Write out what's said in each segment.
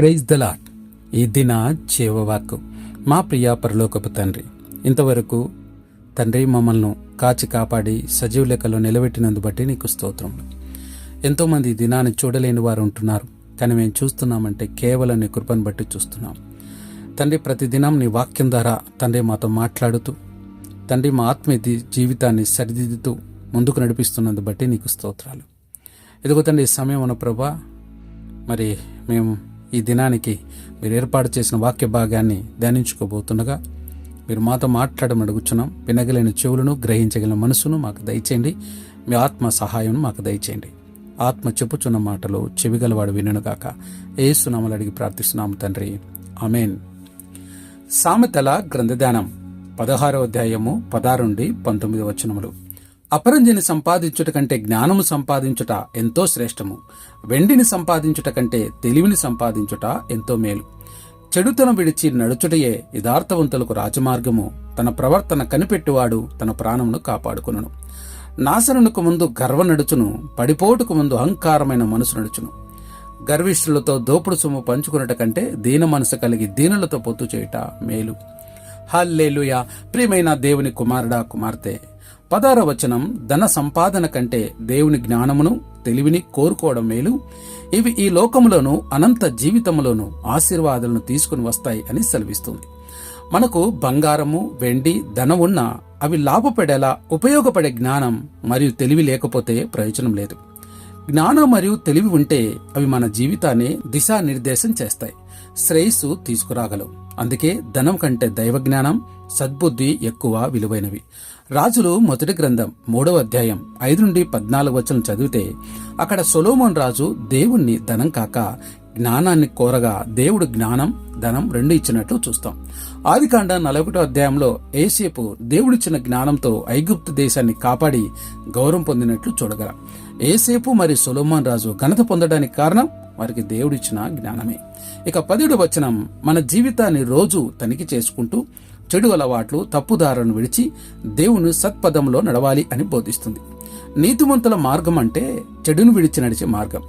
Praise the lot ఈ నా చేవవాక్కు మా ప్రియా పరలోకపు తండ్రి ఇంతవరకు తండ్రి మమ్మల్ని కాచి కాపాడి సజీవ లెక్కలో నిలబెట్టినందు బట్టి నీకు స్తోత్రములు ఎంతోమంది దినాన్ని చూడలేని వారు ఉంటున్నారు కానీ మేము చూస్తున్నామంటే కేవలం నీ కృపను బట్టి చూస్తున్నాం. తండ్రి ప్రతిదినం నీ వాక్యం ద్వారా తండ్రి మాతో మాట్లాడుతూ తండ్రి మా ఆత్మీయ జీవితాన్ని సరిదిద్దుతూ ముందుకు నడిపిస్తున్నందు బట్టి నీకు స్తోత్రాలు. ఇదిగో తండ్రి ఈ సమయం ఉన్న ప్రభా మరి మేము ఈ దినానికి మీరు ఏర్పాటు చేసిన వాక్య భాగాన్ని ధ్యానించుకోబోతుండగా మీరు మాతో మాట్లాడమని అడుగుచున్నాం. వినగలిగిన చెవులను గ్రహించగలిగిన మనసును మాకు దయచేయండి. మీ ఆత్మ సహాయం మాకు దయచేయండి. ఆత్మ చెప్పుచున్న మాటలు చెవిగలవాడు వినుగాక ఏసునామలు అడిగి ప్రార్థిస్తున్నాము తండ్రి. అమేన్ సామెతల గ్రంథధ్యానం పదహారో అధ్యాయము పదహారు నుండి పంతొమ్మిది వచనములు. అపరంజిని సంపాదించుట కంటే జ్ఞానము సంపాదించుట ఎంతో శ్రేష్టము. వెండిని సంపాదించుట కంటే తెలివిని సంపాదించుట ఎంతో మేలు. చెడుతనం విడిచి నడుచుటయే యథార్థవంతులకు రాజమార్గము. తన ప్రవర్తన కనిపెట్టువాడు తన ప్రాణమును కాపాడుకును నాశనునకు ముందు గర్వ నడుచును పడిపోటుకు ముందు అహంకారమైన మనసు నడుచును. గర్విష్ఠులతో దోపుడు సొమ్ము పంచుకున్నట కంటే దీన మనసు కలిగి దీనులతో పొత్తు చేయుట మేలు. హల్లేలుయా! ప్రియమైన దేవుని కుమారుడా కుమార్తె పదార వచనం ధన సంపాదన కంటే దేవుని జ్ఞానమును తెలివిని కోరుకోవడం మేలు. ఇవి ఈ లోకములోను అనంత జీవితములోను ఆశీర్వాదాలను తీసుకుని వస్తాయి అని సెలవిస్తుంది. మనకు బంగారము వెండి ధనం ఉన్నా అవి లాభపడేలా ఉపయోగపడే జ్ఞానం మరియు తెలివి లేకపోతే ప్రయోజనం లేదు. జ్ఞానం మరియు తెలివి ఉంటే అవి మన జీవితాన్ని దిశానిర్దేశం చేస్తాయి. శ్రేయస్సు తీసుకురాగలవు. అందుకే ధనం కంటే దైవ జ్ఞానం సద్బుద్ధి ఎక్కువ విలువైనవి. రాజులు మొదటి గ్రంథం మూడవ అధ్యాయం ఐదు నుండి పద్నాలుగు వచనం చదివితే అక్కడ సొలోమోన్ రాజు దేవుణ్ణి ధనం కాక జ్ఞానాన్ని కోరగా దేవుడు జ్ఞానం ధనం రెండు ఇచ్చినట్లు చూస్తాం. ఆదికాండ నలభై అధ్యాయంలో ఏసేపు దేవుడిచ్చిన జ్ఞానంతో ఐగుప్తు దేశాన్ని కాపాడి గౌరవం పొందినట్లు చూడగలం. ఏసేపు మరి సొలోమాన్ రాజు ఘనత పొందడానికి కారణం? వారికి దేవుడిచ్చిన జ్ఞానమే. ఇక పదిడు వచనం మన జీవితాన్ని రోజు తనిఖీ చేసుకుంటూ చెడు అలవాట్లు తప్పుదారులను విడిచి దేవుని సత్పదంలో నడవాలి అని బోధిస్తుంది. నీతిమంతుల మార్గం అంటే చెడును విడిచి నడిచే మార్గం.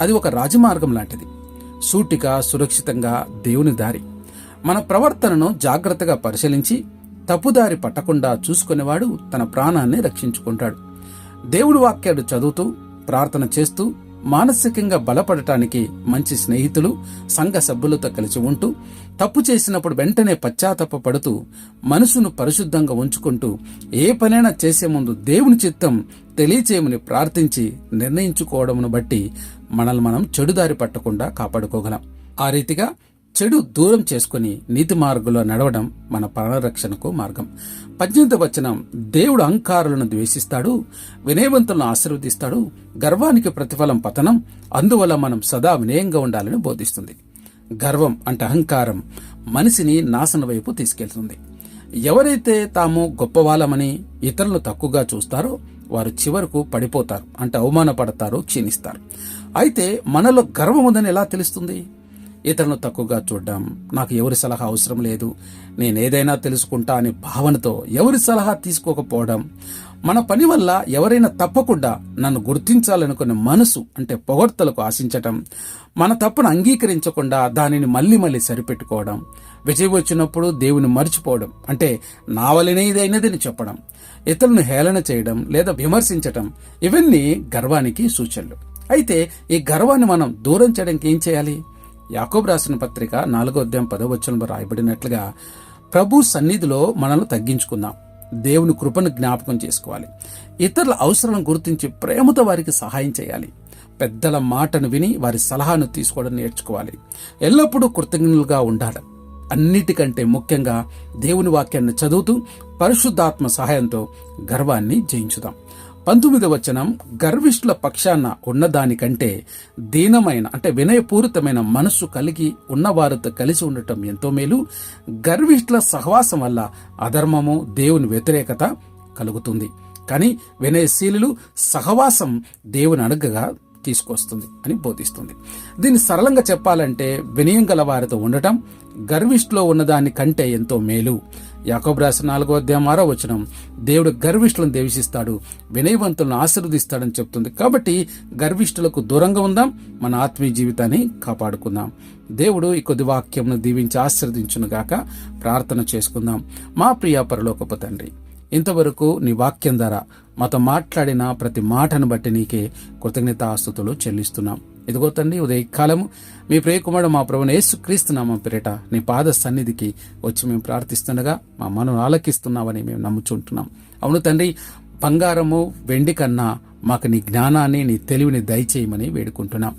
అది ఒక రాజమార్గం లాంటిది. సూటిగా సురక్షితంగా దేవుని దారి. మన ప్రవర్తనను జాగ్రత్తగా పరిశీలించి తప్పుదారి పట్టకుండా చూసుకునేవాడు తన ప్రాణాన్ని రక్షించుకుంటాడు. దేవుడి వాక్యాలు చదువుతూ ప్రార్థన చేస్తూ మానసికంగా బలపడటానికి మంచి స్నేహితులు సంఘ సభ్యులతో కలిసి ఉంటూ తప్పు చేసినప్పుడు వెంటనే పశ్చాత్తాప పడుతూ మనసును పరిశుద్ధంగా ఉంచుకుంటూ ఏ పనైనా చేసే ముందు దేవుని చిత్తం తెలియచేయమని ప్రార్థించి నిర్ణయించుకోవడమును బట్టి మనల్ని మనం చెడుదారి పట్టకుండా కాపాడుకోగలం. ఆ రీతిగా చెడు దూరం చేసుకుని నీతి మార్గంలో నడవడం మన ప్రాణరక్షణకు మార్గం. పద్దెనిమిది వచనం దేవుడు అహంకారులను ద్వేషిస్తాడు వినయవంతులను ఆశీర్వదిస్తాడు గర్వానికి ప్రతిఫలం పతనం అందువల్ల మనం సదా వినయంగా ఉండాలని బోధిస్తుంది. గర్వం అంటే అహంకారం మనిషిని నాశన వైపు తీసుకెళ్తుంది. ఎవరైతే తాము గొప్పవాళ్ళమని ఇతరులను తక్కువగా చూస్తారో వారు చివరకు పడిపోతారు అంటే అవమానపడతారు క్షీణిస్తారు. అయితే మనలో గర్వం ఉందని ఎలా తెలుస్తుంది? ఇతరులను తక్కువగా చూడడం. నాకు ఎవరి సలహా అవసరం లేదు. నేను ఏదైనా తెలుసుకుంటా అనే భావనతో ఎవరి సలహా తీసుకోకపోవడం. మన పని వల్ల ఎవరైనా తప్పకుండా నన్ను గుర్తించాలనుకునే మనసు అంటే పొగడ్తలకు ఆశించటం. మన తప్పును అంగీకరించకుండా దానిని మళ్ళీ మళ్ళీ సరిపెట్టుకోవడం. విజయం వచ్చినప్పుడు దేవుని మర్చిపోవడం. అంటే నా వలనే ఇదైనదని చెప్పడం. ఇతరులను హేళన చేయడం లేదా విమర్శించటం. ఇవన్నీ గర్వానికి సూచనలు. అయితే ఈ గర్వాన్ని మనం దూరం చేయడానికి ఏం చేయాలి? యాకోబ్ రాసిన పత్రిక నాలుగో అధ్యాయం పదవచనంలో రాయబడినట్లుగా ప్రభు సన్నిధిలో మనల్ని తగ్గించుకుందాం. దేవుని కృపను జ్ఞాపకం చేసుకోవాలి. ఇతరుల అవసరాలను గుర్తించి ప్రేమతో వారికి సహాయం చేయాలి. పెద్దల మాటను విని వారి సలహాను తీసుకోవడం నేర్చుకోవాలి. ఎల్లప్పుడూ కృతజ్ఞులుగా ఉండాలి. అన్నిటికంటే ముఖ్యంగా దేవుని వాక్యాన్ని చదువుతూ పరిశుద్ధాత్మ సహాయంతో గర్వాన్ని జయించుదాం. పంతొమ్మిది వచనం గర్విష్ఠుల పక్షాన ఉన్నదానికంటే దీనమైన అంటే వినయపూరితమైన మనస్సు కలిగి ఉన్నవారితో కలిసి ఉండటం ఎంతో మేలు. గర్విష్ఠుల సహవాసం వల్ల అధర్మము దేవుని వ్యతిరేకత కలుగుతుంది. కానీ వినయశీలులు సహవాసం దేవుని అడుగగా తీసుకొస్తుంది అని బోధిస్తుంది. దీన్ని సరళంగా చెప్పాలంటే వినయం గల వారితో ఉండటం గర్విష్ఠులో ఉన్నదాని కంటే ఎంతో మేలు. యాకోబు రాసిన నాలుగో అధ్యాయం ఆరో వచనం దేవుడు గర్విష్ఠులను దేవిషిస్తాడు వినయవంతులను ఆశీర్వదిస్తాడని చెప్తుంది. కాబట్టి గర్విష్ఠులకు దూరంగా ఉందాం మన ఆత్మీయ జీవితాన్ని కాపాడుకుందాం. దేవుడు ఈ కొద్ది వాక్యంను దీవించి ఆశీర్వదించునుగాక ప్రార్థన చేసుకుందాం. మా ప్రియ పరలోకపు తండ్రి ఇంతవరకు నీ వాక్యం ద్వారా మాతో మాట్లాడిన ప్రతి మాటను బట్టి నీకే కృతజ్ఞత ఆస్తుతులు చెల్లిస్తున్నాం. ఇదిగో తండ్రి ఉదయకాలము మీ ప్రియకుమారుడు మా ప్రభుని యేసుక్రీస్తున్నామా పేరిట నీ పాద సన్నిధికి వచ్చి మేము ప్రార్థిస్తుండగా మా మనం ఆలకిస్తున్నామని మేము నమ్ముచుంటున్నాం. అవును తండ్రి బంగారము వెండి కన్నా మాకు నీ జ్ఞానాన్ని నీ తెలివిని దయచేయమని వేడుకుంటున్నాం.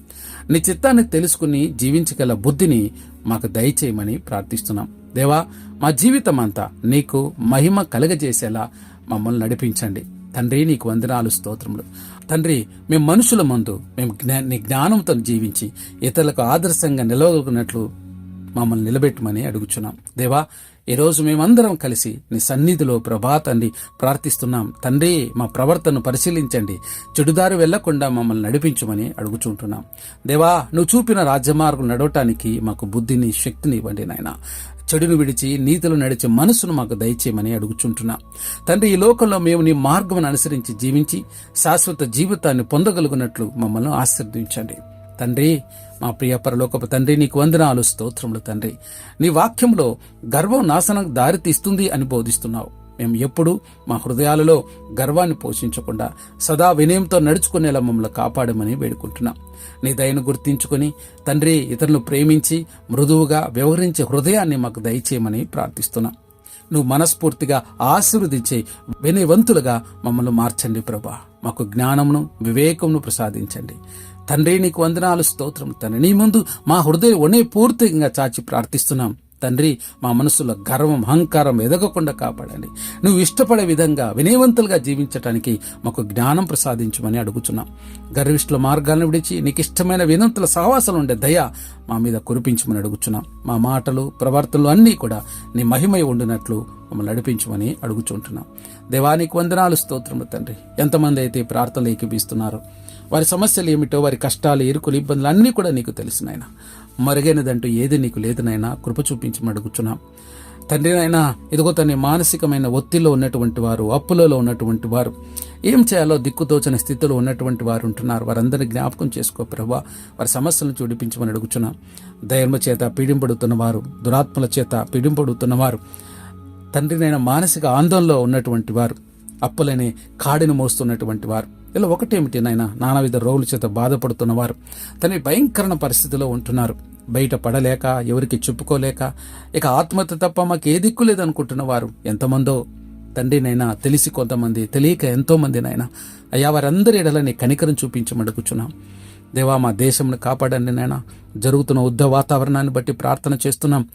నీ చిత్తాన్ని తెలుసుకుని జీవించగల బుద్ధిని మాకు దయచేయమని ప్రార్థిస్తున్నాం. దేవా మా జీవితం అంతా నీకు మహిమ కలగజేసేలా మమ్మల్ని నడిపించండి. తండ్రి నీకు వందనాలు స్తోత్రములు. తండ్రి మేము మనుషుల ముందు మేము జ్ఞా నీ జ్ఞానంతో జీవించి ఇతరులకు ఆదర్శంగా నిలవగలిగినట్లు మమ్మల్ని నిలబెట్టమని అడుగుచున్నాం. దేవా ఈరోజు మేమందరం కలిసి నీ సన్నిధిలో ప్రభా తండ్రి ప్రార్థిస్తున్నాం. తండ్రి మా ప్రవర్తనను పరిశీలించండి. చెడుదారి వెళ్ళకుండా మమ్మల్ని నడిపించమని అడుగుచుంటున్నాం. దేవా నువ్వు చూపిన రాజ్యమార్గం నడవటానికి మాకు బుద్ధిని శక్తిని ఇవ్వండి నాయన. చెడును విడిచి నీతులు నడిచే మనసును మాకు దయచేయమని అడుగుచుంటున్నా. తండ్రి ఈ లోకంలో మేము నీ మార్గం అనుసరించి జీవించి శాశ్వత జీవితాన్ని పొందగలుగునట్లు మమ్మల్ని ఆశీర్వదించండి. తండ్రి మా ప్రియ పరలోకపు తండ్రి నీకు వందనాలు స్తోత్రములు తండ్రి. నీ వాక్యంలో గర్వం నాశనం దారితీస్తుంది అని బోధిస్తున్నావు. మేము ఎప్పుడు మా హృదయాలలో గర్వాన్ని పోషించకుండా సదా వినయంతో నడుచుకునేలా మమ్మల్ని కాపాడమని వేడుకుంటున్నాం. నీ దయను గుర్తించుకుని తండ్రి ఇతరులను ప్రేమించి మృదువుగా వ్యవహరించే హృదయాన్ని మాకు దయచేయమని ప్రార్థిస్తున్నాం. నువ్వు మనస్ఫూర్తిగా ఆశీర్వదించే వినయవంతులుగా మమ్మల్ని మార్చండి ప్రభా. మాకు జ్ఞానమును వివేకమును ప్రసాదించండి. తండ్రి నీకు వందనాలు స్తోత్రం తండ్రి నీ ముందు మా హృదయం ఒనే పూర్తిగా చాచి ప్రార్థిస్తున్నాం. తండ్రి మా మనసులో గర్వం అహంకారం ఎదగకుండా కాపాడండి. నువ్వు ఇష్టపడే విధంగా వినయవంతులుగా జీవించటానికి మాకు జ్ఞానం ప్రసాదించమని అడుగుతున్నాం. గర్విష్ఠుల మార్గాలను విడిచి నీకు ఇష్టమైన వినంతుల సహవాసాలు ఉండే దయ మా మీద కురిపించమని అడుగుతున్నాం. మా మాటలు ప్రవర్తనలు అన్నీ కూడా నీ మహిమై ఉండినట్లు మమ్మల్ని నడిపించమని అడుగుచుంటున్నాం. దేవానికి వందనాలు స్తోత్రములు తండ్రి. ఎంతమంది అయితే ప్రార్థనలు ఏకీపిస్తున్నారో వారి సమస్యలు ఏమిటో వారి కష్టాలు ఇరుకులు ఇబ్బందులు అన్నీ కూడా నీకు తెలుసు నాయన. మరుగైనదంటూ ఏది నీకు లేదునైనా కృప చూపించమని అడుగుచున్నాం. తండ్రి నాయనా ఇదిగో తన మానసికమైన ఒత్తిడిలో ఉన్నటువంటి వారు అప్పులలో ఉన్నటువంటి వారు ఏం చేయాలో దిక్కుతోచని స్థితిలో ఉన్నటువంటి వారు ఉంటున్నారు. వారందరినీ జ్ఞాపకం చేసుకో ప్రభా. వారి సమస్యలను చూడిపించమని అడుగుచున్నాం. దయర్మ చేత పీడింపడుతున్న వారు దురాత్మల చేత పీడింపడుతున్న వారు తండ్రినైనా మానసిక ఆందోళనలో ఉన్నటువంటి వారు అప్పులనే కాడిని మోస్తున్నటువంటి వారు ఇలా ఒకటేమిటి నాయన? నానావిధ రోగుల చేత బాధపడుతున్నవారు తన భయంకరణ పరిస్థితిలో ఉంటున్నారు. బయట పడలేక ఎవరికి చెప్పుకోలేక ఇక ఆత్మహత్య తప్ప మాకు ఏ దిక్కు లేదనుకుంటున్న వారు ఎంతమందో. తండ్రినైనా తెలిసి కొంతమంది తెలియక ఎంతోమంది నైనా అయ్యా వారందరి ఎడలని కనికరం కూర్చున్నాం దేవా మా దేశంను కాపాడండి నాయన. జరుగుతున్న యుద్ధ వాతావరణాన్ని బట్టి ప్రార్థన చేస్తున్నాం.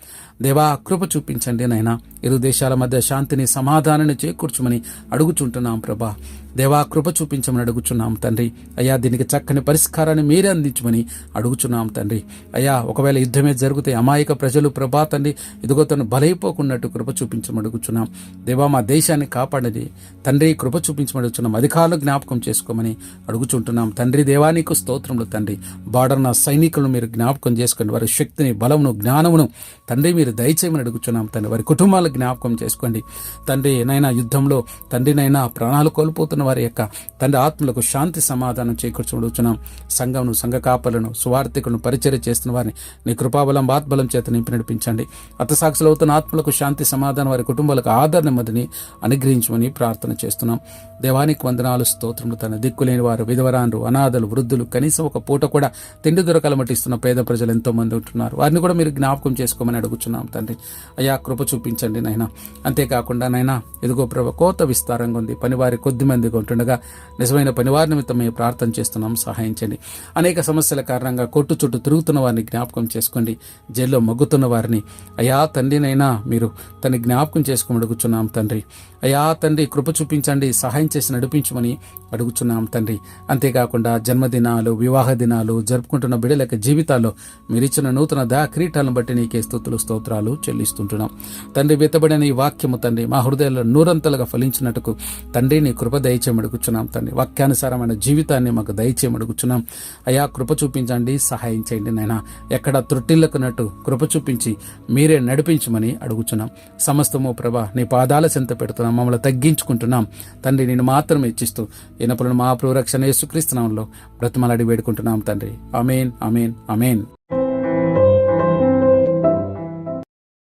దేవా కృప చూపించండి నాయన. ఇరు దేశాల మధ్య శాంతిని సమాధానాన్ని చేకూర్చమని అడుగుచుంటున్నాం ప్రభా. దేవా కృప చూపించమని అడుగుచున్నాం తండ్రి. అయ్యా దీనికి చక్కని పరిష్కారాన్ని మీరే అందించమని అడుగుచున్నాం తండ్రి. అయ్యా ఒకవేళ యుద్ధమే జరిగితే అమాయక ప్రజలు ప్రభా తండ్రి ఇదిగో తను బలైపోకున్నట్టు కృప చూపించమని అడుగుచున్నాం. దేవా మా దేశాన్ని కాపాడని తండ్రి కృప చూపించమని అడుగుచున్నాం. అధికారులు జ్ఞాపకం చేసుకోమని అడుగుచుంటున్నాం. తండ్రి దేవానికి స్తోత్రములు తండ్రి. బార్డర్ నా సైనికులు మీరు జ్ఞాపకం జ్ఞాపకం చేసుకోండి వారి శక్తిని బలమును జ్ఞానమును తండ్రి మీరు దయచేయమని అడుగుచున్నాం తండ్రి. వారి కుటుంబాల జ్ఞాపకం చేసుకోండి. తండ్రి నైనా యుద్ధంలో తండ్రినైనా ప్రాణాలు కోల్పోతున్న వారి యొక్క తండ్రి ఆత్మలకు శాంతి సమాధానం చేకూర్చబడుచున్నాం సంఘంను సంఘ కాపలను సువార్థికులను పరిచర్య చేస్తున్న వారిని నీ కృపాబలం బాత్బలం చేత నింపి నడిపించండి. అత్తసాక్షులు అవుతున్న ఆత్మలకు శాంతి సమాధానం వారి కుటుంబాలకు ఆదరణ నెమ్మదిని అనుగ్రహించమని ప్రార్థన చేస్తున్నాం. దేవానికి వందనాలు స్తోత్రములు తన దిక్కులేని వారు విధవరాన్లు అనాథలు వృద్ధులు కనీసం ఒక పూట కూడా తిండి దొరకలమటిస్తున్న పేద పేద ప్రజలు ఎంతోమంది ఉంటున్నారు. వారిని కూడా మీరు జ్ఞాపకం చేసుకోమని అడుగుతున్నాం తండ్రి. అయ్యా కృప చూపించండి నాయన. అంతేకాకుండా నైనా ఇదిగో ప్రభ కోత విస్తారంగా ఉంది. పనివారి కొద్ది మందిగా ఉంటుండగా నిజమైన పనివారి నిమిత్తం మేము ప్రార్థన చేస్తున్నాం. సహాయించండి అనేక సమస్యల కారణంగా కొట్టు చుట్టూ తిరుగుతున్న వారిని జ్ఞాపకం చేసుకోండి. జైల్లో మగ్గుతున్న వారిని. అయ్యా తండ్రినైనా మీరు తన జ్ఞాపకం చేసుకోమని అడుగుచున్నాం తండ్రి. అయ్యా తండ్రి కృప చూపించండి. సహాయం చేసి నడిపించమని అడుగుచున్నాం తండ్రి. అంతేకాకుండా జన్మదినాలు వివాహ దినాలు జరుపుకుంటున్న బిడలక జీవితాల్లో మీరిచ్చిన నూతన దా క్రీటాలను బట్టి నీకే స్థుతులు స్తోత్రాలు చెల్లిస్తుంటున్నాం. తండ్రి వెతబడిన ఈ వాక్యము తండ్రి మా హృదయాల్లో నూరంతలుగా ఫలించినట్టుకు తండ్రి నీ కృప దయచేయమడుగుచున్నాం తండ్రి. వాక్యానుసారమైన జీవితాన్ని మాకు దయచేయమడుగుచున్నాం. అయా కృప చూపించండి సహాయం చేయండి నాయన. ఎక్కడ త్రుట్టిల్లకున్నట్టు కృప చూపించి మీరే నడిపించమని అడుగుచున్నాం. సమస్తము ప్రభా నీ పాదాల చెంత పెడుతున్నాం మమ్మల్ని తగ్గించుకుంటున్నాం. తండ్రి నేను మాత్రమే ఇచ్చిస్తూ ఇనపులను మా రక్షణ యేసుక్రీస్తునామంలో బ్రతిమలాడి వేడుకుంటున్నాం తండ్రి. అమేన్ అమేన్ అమేన్